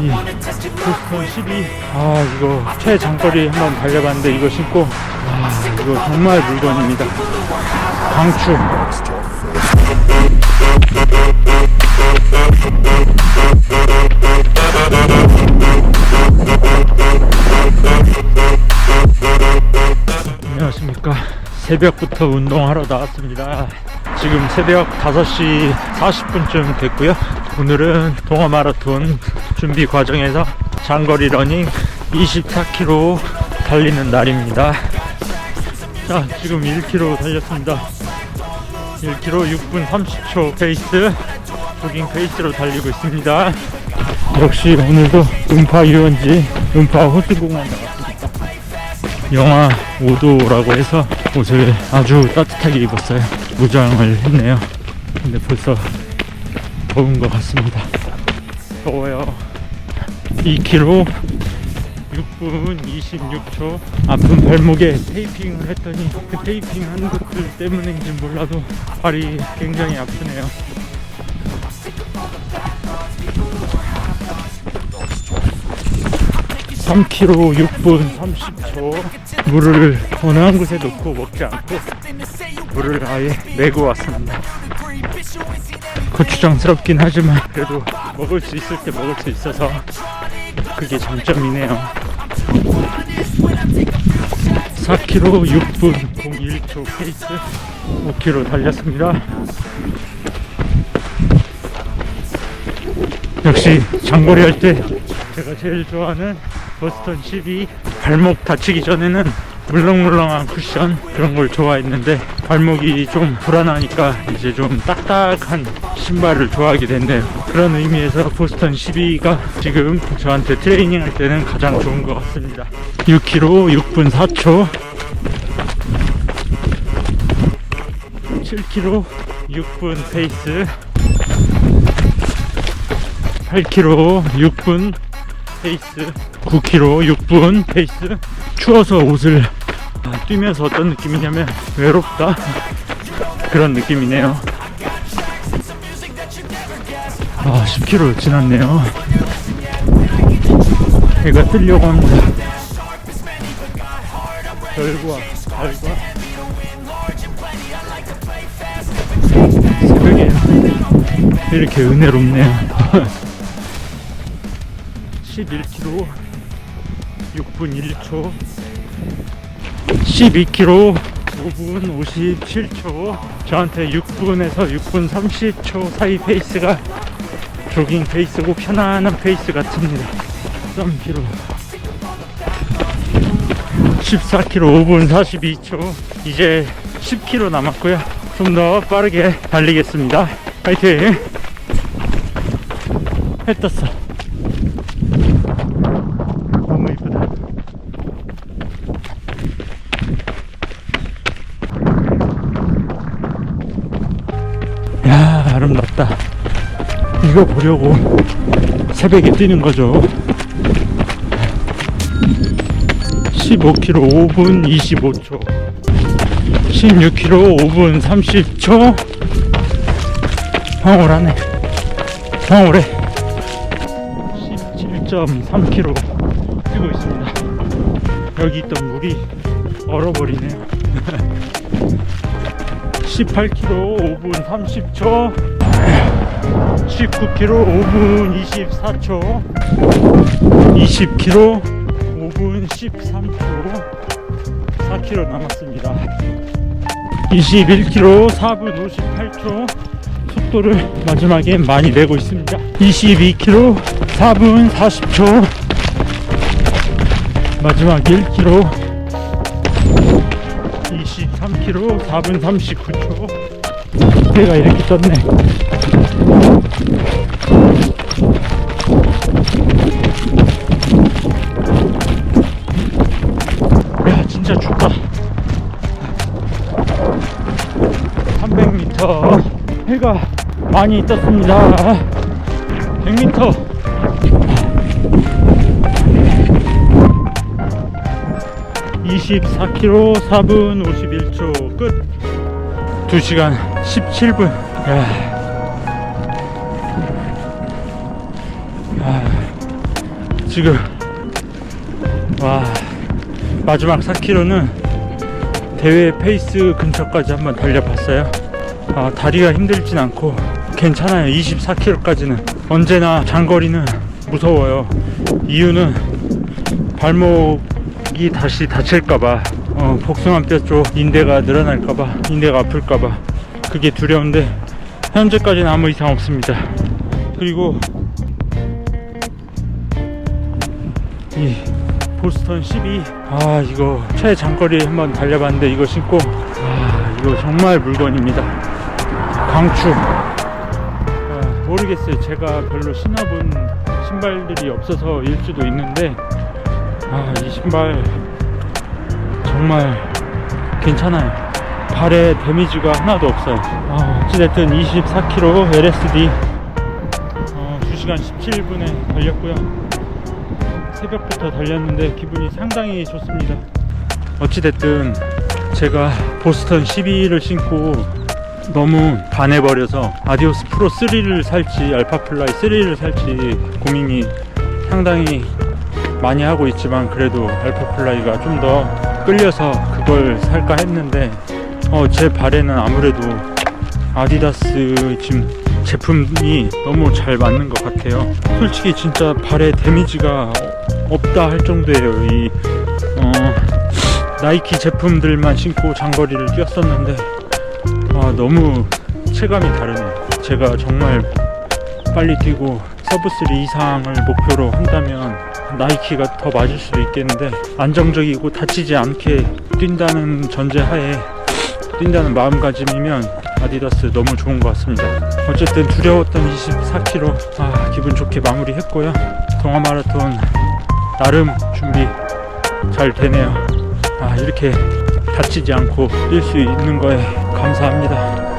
이 보스턴 12. 아, 이거 최장거리 한번 달려봤는데 이거 신고, 아, 이거 정말 물건입니다. 강추. 안녕하십니까. 새벽부터 운동하러 나왔습니다. 지금 새벽 5시 40분쯤 됐고요. 오늘은 동아 마라톤 준비 과정에서 장거리 러닝 24km 달리는 날입니다. 자, 지금 1km 달렸습니다. 1km 6분 30초 페이스, 조깅 페이스로 달리고 있습니다. 역시 오늘도 음파 유원지, 음파 호수공원 나왔습니다. 영하 5도라고 해서 옷을 아주 따뜻하게 입었어요. 무장을 했네요. 근데 벌써 더운 것 같습니다. 더워요. 2km 6분 26초 아픈 발목에 테이핑을 했더니 그 테이핑 한 것들 때문인지 몰라도 발이 굉장히 아프네요. 삼 k m 6분 30초 물을 한 곳에 놓고 먹지 않고 물을 아예 메고 왔습니다. 고추장스럽긴 하지만 그래도 먹을 수 있을 때 먹을 수 있어서 그게 장점이네요. 4km 6분 01초 페이스 5km 달렸습니다. 역시 장거리 할 때 제가 제일 좋아하는 보스턴 12 발목 다치기 전에는 물렁물렁한 쿠션 그런 걸 좋아했는데 발목이 좀 불안하니까 이제 좀 딱딱한 신발을 좋아하게 됐네요. 그런 의미에서 보스턴 12가 지금 저한테 트레이닝 할 때는 가장 좋은 것 같습니다. 6km 6분 4초. 7km 6분 페이스. 8km 6분 페이스. 9km 6분 페이스. 추워서 옷을 아, 뛰면서 어떤 느낌이냐면 외롭다? 그런 느낌이네요. 아 10km 지났네요. 해가 뜨려고 합니다. 별과 달과. 새벽에 이렇게 은혜롭네요. 11km 6분 1초 12km 5분 57초 저한테 6분에서 6분 30초 사이 페이스가 조깅 페이스고 편안한 페이스 같습니다. 3km 14km 5분 42초. 이제 10km 남았고요. 좀 더 빠르게 달리겠습니다. 파이팅! 해 떴어 너무 이쁘다. 야, 아름답다. 이거 보려고 새벽에 뛰는 거죠. 15km 5분 25초. 16km 5분 30초. 황홀하네. 황홀해. 17.3km 뛰고 있습니다. 여기 있던 물이 얼어버리네요. 18km 5분 30초 19km 5분 24초 20km 5분 13초 4km 남았습니다. 21km 4분 58초 속도를 마지막에 많이 내고 있습니다. 22km 4분 40초 마지막 1km 23km 4분 39초. 해가 이렇게 떴네. 야 진짜 춥다. 300m 해가 많이 떴습니다. 100m 24km 4분 51초 끝 2시간 17분 야. 아, 지금 와 마지막 4km는 대회 페이스 근처까지 한번 달려봤어요. 아, 다리가 힘들진 않고 괜찮아요. 24km까지는 언제나 장거리는 무서워요. 이유는 발목 이 다시 다칠까봐 어, 복숭아뼈 쪽 인대가 늘어날까봐 인대가 아플까봐 그게 두려운데 현재까지는 아무 이상 없습니다. 그리고 이 보스턴 12. 아, 이거 최장거리 한번 달려봤는데 이거 신고 아, 이거 정말 물건입니다. 강추. 아, 모르겠어요. 제가 별로 신어본 신발들이 없어서일 수도 있는데 아, 이 신발 정말 괜찮아요. 발에 데미지가 하나도 없어요. 아, 어찌됐든 24km LSD 어, 2시간 17분에 달렸고요. 새벽부터 달렸는데 기분이 상당히 좋습니다. 어찌됐든 제가 보스턴 12를 신고 너무 반해버려서 아디오스 프로 3를 살지 알파 플라이 3를 살지 고민이 상당히 많이 하고 있지만 그래도 알파플라이가 좀 더 끌려서 그걸 살까 했는데 어, 제 발에는 아무래도 아디다스 지금 제품이 너무 잘 맞는 것 같아요. 솔직히 진짜 발에 데미지가 없다 할 정도예요. 이 어, 나이키 제품들만 신고 장거리를 뛰었었는데 아, 너무 체감이 다르네요. 제가 정말 빨리 뛰고 서브 3 이상을 목표로 한다면 나이키가 더 맞을 수도 있겠는데 안정적이고 다치지 않게 뛴다는 전제하에 뛴다는 마음가짐이면 아디다스 너무 좋은 것 같습니다. 어쨌든 두려웠던 24km 아, 기분 좋게 마무리했고요. 동아 마라톤 나름 준비 잘 되네요. 아, 이렇게 다치지 않고 뛸 수 있는 거에 감사합니다.